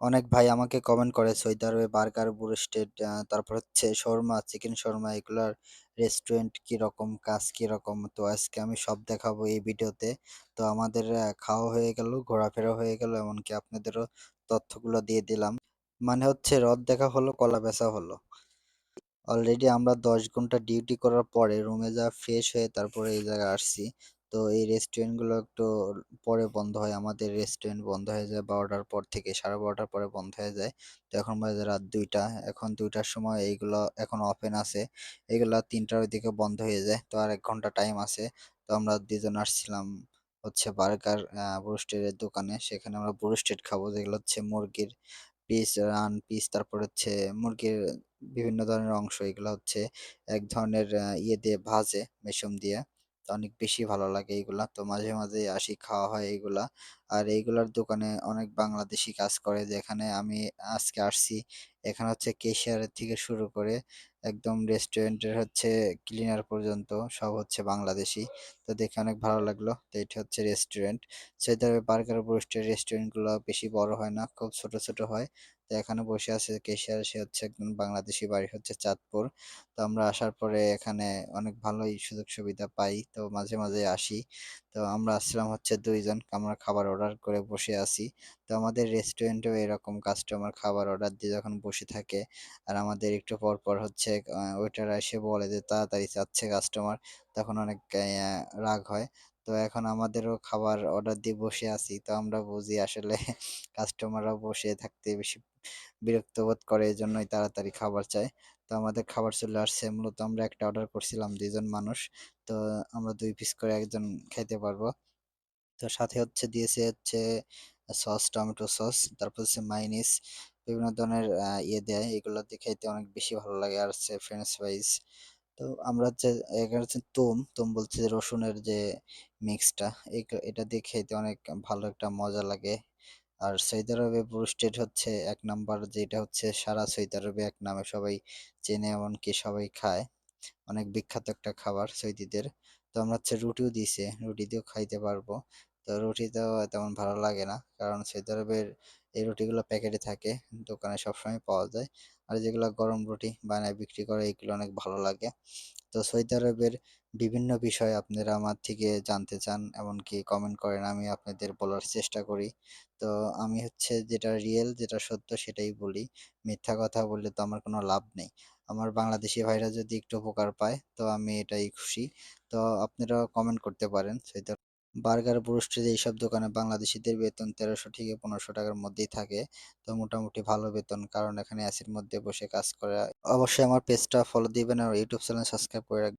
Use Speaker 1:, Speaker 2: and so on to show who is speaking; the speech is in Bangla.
Speaker 1: অনেক ভাই আমাকে কমেন্ট করে সৌদি আরবে বার্গার, ব্রুস্টেড তারপর হচ্ছে শর্মা, চিকেন শর্মা এগুলার রেস্টুরেন্ট কীরকম, কাজ কীরকম? তো আজকে আমি সব দেখাবো এই ভিডিওতে। তো আমাদের খাওয়া হয়ে গেল, ঘোরাফেরা হয়ে গেল, এমনকি আপনাদেরও তথ্যগুলো দিয়ে দিলাম। মানে হচ্ছে হ্রদ দেখা হলো, কলা বেচা হলো। অলরেডি আমরা ১০ ঘণ্টা ডিউটি করার পরে রুমে যাওয়া ফ্রেশ হয়ে তারপরে এই জায়গায় আসছি। তো এই রেস্টুরেন্টগুলো একটু পরে বন্ধ হয়। আমাদের রেস্টুরেন্ট বন্ধ হয়ে যায় ১২টার পর থেকে ১২:৩০টার পরে বন্ধ হয়ে যায়। তো এখন বাজে রাত দুইটা এখন দুইটার সময় এইগুলো এখন ওপেন আছে। এগুলা ৩টার দিকে বন্ধ হয়ে যায়। তো আর এক ঘণ্টা টাইম আছে। তো আমরা দুজন আসছিলাম হচ্ছে বার্গার ব্রুস্টেডের দোকানে। সেখানে আমরা ব্রুস্টেড খাব যেগুলো হচ্ছে মুরগির পিস, রান পিস তারপর হচ্ছে মুরগির বিভিন্ন ধরনের অংশ এগুলো হচ্ছে এক ধরনের ইয়ে দিয়ে ভাজে মেশরুম দিয়ে। অনেক বেশি ভালো লাগে এইগুলা। তো মাঝে, মাঝেই আসি খাওয়া হয় এইগুলা। আর এইগুলার দোকানে অনেক বাংলাদেশি কাজ করে যেখানে আমি আজকে আসছি। এখানে হচ্ছে ক্যাশিয়ারের থেকে শুরু করে একদম রেস্টুরেন্টের হচ্ছে ক্লিনার পর্যন্ত সব হচ্ছে বাংলাদেশি তো দেখে অনেক ভালো লাগল। তো এটা হচ্ছে রেস্টুরেন্ট। সৌদি আরবে বার্গার, ব্রুস্টের রেস্টুরেন্টগুলো বেশি বড় হয় না, খুব ছোট, ছোট হয়। তো এখানে বসে আছে ক্যাশিয়ার সে হচ্ছে একজন বাংলাদেশি বাড়ি হচ্ছে চাঁদপুর। তো আমরা আসার পরে এখানে অনেক ভালোই সুযোগ সুবিধা পাই। তো মাঝে, মাঝে আসি। তো আমরা আসলাম হচ্ছে দুইজন আমরা খাবার অর্ডার করে বসে আছি। তো আমাদের রেস্টুরেন্টেও এরকম কাস্টমার খাবার অর্ডার দিয়ে যখন বসে থাকে আর আমাদের একটু পর, পর হচ্ছে ওয়েটার এসে বলে যে তাড়াতাড়ি চাচ্ছে কাস্টমার তখন অনেক রাগ হয়। তো এখন আমাদেরও খাবার অর্ডার দিয়ে বসে আছি। তো আমরা বুঝি আসলে কাস্টমাররাও বসে থাকতে বেশি বিরক্ত বোধ করে এজন্যই তাড়াতাড়ি খাবার চায়। তো আমাদের খাবার চলে আসছে। মূলত আমরা একটা অর্ডার করছিলাম ২ জন মানুষ। তো আমরা দুই পিস করে একজন খাইতে পারব। তো সাথে হচ্ছে দিয়েছে হচ্ছে সস, টমেটো সস, তারপর হচ্ছে মাইনিস বিভিন্ন ধরনের ইয়ে দেয়। এগুলো দিয়ে খাইতে অনেক বেশি ভালো লাগে। আর হচ্ছে ফ্রেঞ্চ ফ্রাইজ। তো আমরা হচ্ছে এখানে হচ্ছে তুম, তুম বলছে যে রসুনের যে মিক্সটা এটা দিয়ে খেতে অনেক ভালো একটা মজা লাগে। আর সৌদি আরবে ব্রুস্টেড হচ্ছে এক নাম্বার যেটা হচ্ছে সারা সৌদি আরবে এক নামে সবাই চেনে এমনকি সবাই খায়। অনেক বিখ্যাত একটা খাবার সৌদিদের। তো আমরা হচ্ছে রুটিও দিছে, রুটি দিয়েও খাইতে পারব। তো রুটি তো তেমন ভালো লাগে না। কারণ সৌদি আরবের এই রুটিগুলো প্যাকেটে থাকে, দোকানে সবসময় পাওয়া যায়। আর যেগুলো গরম রুটি বানায় বিক্রি করে, এগুলো অনেক ভালো লাগে। তো সৌদি আরবের বিভিন্ন বিষয় আপনারা আমার থেকে জানতে চান, এমনকি কমেন্ট করেন, আমি আপনাদের বলার চেষ্টা করি। তো আমি হচ্ছে যেটা রিয়েল যেটা সত্য সেটাই বলি। মিথ্যা কথা বললে তো আমার কোনো লাভ নেই। আমার বাংলাদেশি ভাইরা যদি একটু উপকার পায়, তো আমি এটাই খুশি। তো আপনারা কমেন্ট করতে পারেন সৌদি বার্গার, ব্রুস্টেড এইসব দোকানে বাংলাদেশিদের বেতন তেরোশো থেকে পনেরোশো টাকার মধ্যেই থাকে। তো মোটামুটি ভালো বেতন কারণ এখানে এসির মধ্যে বসে কাজ করা। অবশ্যই আমার পেজটা ফলো দিবেন আর ইউটিউব চ্যানেল সাবস্ক্রাইব করে রাখবেন।